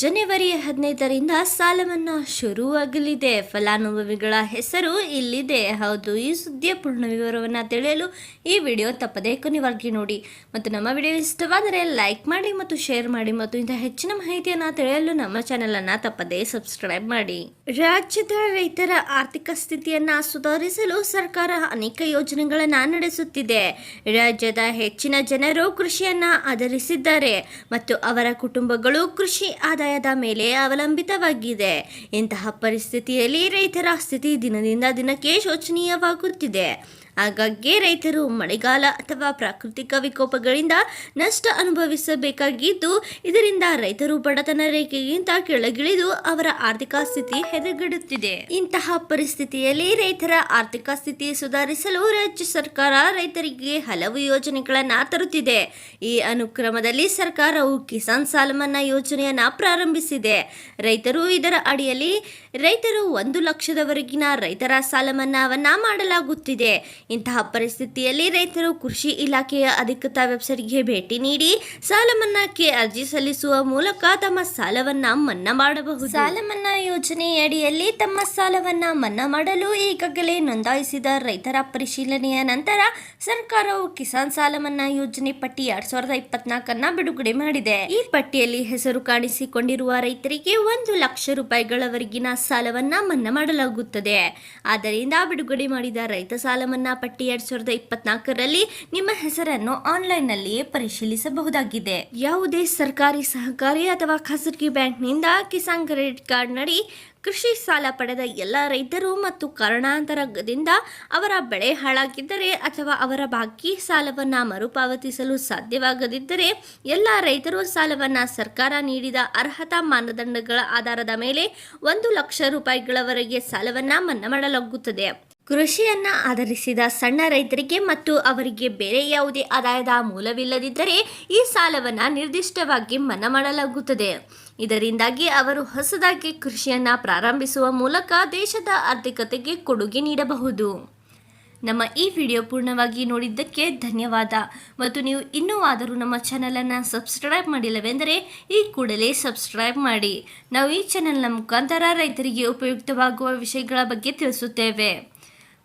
ಜನವರಿ ಹದಿನೈದರಿಂದ ಸಾಲ ಮನ್ನಾ ಶುರುವಾಗಲಿದೆ. ಫಲಾನುಭವಿಗಳ ಹೆಸರು ಇಲ್ಲಿದೆ. ಹೌದು, ಈ ಸುದ್ದಿಯ ಪೂರ್ಣ ವಿವರವನ್ನು ತಿಳಿಯಲು ಈ ವಿಡಿಯೋ ತಪ್ಪದೇ ಕೊನೆವರೆಗೆ ನೋಡಿ. ಮತ್ತು ನಮ್ಮ ವಿಡಿಯೋ ಇಷ್ಟವಾದರೆ ಲೈಕ್ ಮಾಡಿ ಮತ್ತು ಶೇರ್ ಮಾಡಿ ಮತ್ತು ಇಂಥ ಹೆಚ್ಚಿನ ಮಾಹಿತಿಯನ್ನು ತಿಳಿಯಲು ನಮ್ಮ ಚಾನಲನ್ನು ತಪ್ಪದೇ ಸಬ್ಸ್ಕ್ರೈಬ್ ಮಾಡಿ. ರಾಜ್ಯದ ರೈತರ ಆರ್ಥಿಕ ಸ್ಥಿತಿಯನ್ನು ಸುಧಾರಿಸಲು ಸರ್ಕಾರ ಅನೇಕ ಯೋಜನೆಗಳನ್ನು ನಡೆಸುತ್ತಿದೆ. ರಾಜ್ಯದ ಹೆಚ್ಚಿನ ಜನರು ಕೃಷಿಯನ್ನು ಆಧರಿಸಿದ್ದಾರೆ. ಮತ್ತು ಅವರ ಕುಟುಂಬಗಳು ಕೃಷಿ ಆದಾಯದ ಮೇಲೆ ಅವಲಂಬಿತವಾಗಿದೆ. ಇಂತಹ ಪರಿಸ್ಥಿತಿಯಲ್ಲಿ ರೈತರ ಸ್ಥಿತಿ ದಿನದಿಂದ ದಿನಕ್ಕೆ ಶೋಚನೀಯವಾಗುತ್ತಿದೆ. ಆಗಾಗ್ಗೆ ರೈತರು ಮಳೆಗಾಲ ಅಥವಾ ಪ್ರಾಕೃತಿಕ ವಿಕೋಪಗಳಿಂದ ನಷ್ಟ ಅನುಭವಿಸಬೇಕಾಗಿದ್ದು, ಇದರಿಂದ ರೈತರು ಬಡತನ ರೇಖೆಗಿಂತ ಕೆಳಗಿಳಿದು ಅವರ ಆರ್ಥಿಕ ಸ್ಥಿತಿ ಹೆದಗೆಡುತ್ತಿದೆ. ಇಂತಹ ಪರಿಸ್ಥಿತಿಯಲ್ಲಿ ರೈತರ ಆರ್ಥಿಕ ಸ್ಥಿತಿ ಸುಧಾರಿಸಲು ರಾಜ್ಯ ಸರ್ಕಾರ ರೈತರಿಗೆ ಹಲವು ಯೋಜನೆಗಳನ್ನು ತರುತ್ತಿದೆ. ಈ ಅನುಕ್ರಮದಲ್ಲಿ ಸರ್ಕಾರವು ಕಿಸಾನ್ ಸಾಲ ಮನ್ನಾ ಯೋಜನೆಯನ್ನ ಪ್ರಾರಂಭಿಸಿದೆ. ರೈತರು ಇದರ ಅಡಿಯಲ್ಲಿ ರೈತರು ಒಂದು ಲಕ್ಷದವರೆಗಿನ ರೈತರ ಸಾಲ ಮನ್ನಾವನ್ನ ಮಾಡಲಾಗುತ್ತಿದೆ. ಇಂತಹ ಪರಿಸ್ಥಿತಿಯಲ್ಲಿ ರೈತರು ಕೃಷಿ ಇಲಾಖೆಯ ಅಧಿಕೃತ ವೆಬ್ಸೈಟ್ಗೆ ಭೇಟಿ ನೀಡಿ ಸಾಲ ಮನ್ನಾಕ್ಕೆ ಅರ್ಜಿ ಸಲ್ಲಿಸುವ ಮೂಲಕ ತಮ್ಮ ಸಾಲವನ್ನ ಮನ್ನಾ ಮಾಡಬಹುದು. ಸಾಲ ಮನ್ನಾ ಯೋಜನೆಯಡಿಯಲ್ಲಿ ತಮ್ಮ ಸಾಲವನ್ನ ಮನ್ನಾ ಮಾಡಲು ಈಗಾಗಲೇ ನೋಂದಾಯಿಸಿದ ರೈತರ ಪರಿಶೀಲನೆಯ ನಂತರ ಸರ್ಕಾರವು ಕಿಸಾನ್ ಸಾಲ ಮನ್ನಾ ಯೋಜನೆ ಪಟ್ಟಿ ಎರಡ್ ಸಾವಿರದ ಇಪ್ಪತ್ನಾಲ್ಕನ್ನ ಬಿಡುಗಡೆ ಮಾಡಿದೆ. ಈ ಪಟ್ಟಿಯಲ್ಲಿ ಹೆಸರು ಕಾಣಿಸಿಕೊಂಡಿರುವ ರೈತರಿಗೆ ಒಂದು ಲಕ್ಷ ರೂಪಾಯಿಗಳವರೆಗಿನ ಸಾಲವನ್ನ ಮನ್ನಾ ಮಾಡಲಾಗುತ್ತದೆ. ಆದ್ದರಿಂದ ಬಿಡುಗಡೆ ಮಾಡಿದ ರೈತ ಸಾಲ ಮನ್ನಾ ಪಟ್ಟಿ ಎರಡ್ ಸಾವಿರದ ಇಪ್ಪತ್ನಾಲ್ಕರಲ್ಲಿ ನಿಮ್ಮ ಹೆಸರನ್ನು ಆನ್ಲೈನ್ನಲ್ಲಿಯೇ ಪರಿಶೀಲಿಸಬಹುದಾಗಿದೆ. ಯಾವುದೇ ಸರ್ಕಾರಿ, ಸಹಕಾರಿ ಅಥವಾ ಖಾಸಗಿ ಬ್ಯಾಂಕ್ನಿಂದ ಕಿಸಾನ್ ಕ್ರೆಡಿಟ್ ಕಾರ್ಡ್ ನಡಿ ಕೃಷಿ ಸಾಲ ಪಡೆದ ಎಲ್ಲ ರೈತರು ಮತ್ತು ಕಾರಣಾಂತರದಿಂದ ಅವರ ಬೆಳೆ ಹಾಳಾಗಿದ್ದರೆ ಅಥವಾ ಅವರ ಬಾಕಿ ಸಾಲವನ್ನು ಮರುಪಾವತಿಸಲು ಸಾಧ್ಯವಾಗದಿದ್ದರೆ ಎಲ್ಲ ರೈತರು ಸಾಲವನ್ನು ಸರ್ಕಾರ ನೀಡಿದ ಅರ್ಹತಾ ಮಾನದಂಡಗಳ ಆಧಾರದ ಮೇಲೆ ಒಂದು ಲಕ್ಷ ರೂಪಾಯಿಗಳವರೆಗೆ ಸಾಲವನ್ನು ಮನ್ನಾ ಮಾಡಲಾಗುತ್ತದೆ. ಕೃಷಿಯನ್ನ ಆಧರಿಸಿದ ಸಣ್ಣ ರೈತರಿಗೆ ಮತ್ತು ಅವರಿಗೆ ಬೇರೆ ಯಾವುದೇ ಆದಾಯದ ಮೂಲವಿಲ್ಲದಿದ್ದರೆ ಈ ಸಾಲವನ್ನು ನಿರ್ದಿಷ್ಟವಾಗಿ ಮನ್ನಾ ಮಾಡಲಾಗುತ್ತದೆ. ಇದರಿಂದಾಗಿ ಅವರು ಹೊಸದಾಗಿ ಕೃಷಿಯನ್ನ ಪ್ರಾರಂಭಿಸುವ ಮೂಲಕ ದೇಶದ ಆರ್ಥಿಕತೆಗೆ ಕೊಡುಗೆ ನೀಡಬಹುದು. ನಮ್ಮ ಈ ವಿಡಿಯೋ ಪೂರ್ಣವಾಗಿ ನೋಡಿದ್ದಕ್ಕೆ ಧನ್ಯವಾದ. ಮತ್ತು ನೀವು ಇನ್ನೂ ಆದರೂ ನಮ್ಮ ಚಾನಲನ್ನು ಸಬ್ಸ್ಕ್ರೈಬ್ ಮಾಡಿಲ್ಲವೆಂದರೆ ಈ ಕೂಡಲೇ ಸಬ್ಸ್ಕ್ರೈಬ್ ಮಾಡಿ. ನಾವು ಈ ಚಾನಲ್ನ ಮುಖಾಂತರ ರೈತರಿಗೆ ಉಪಯುಕ್ತವಾಗುವ ವಿಷಯಗಳ ಬಗ್ಗೆ ತಿಳಿಸುತ್ತೇವೆ.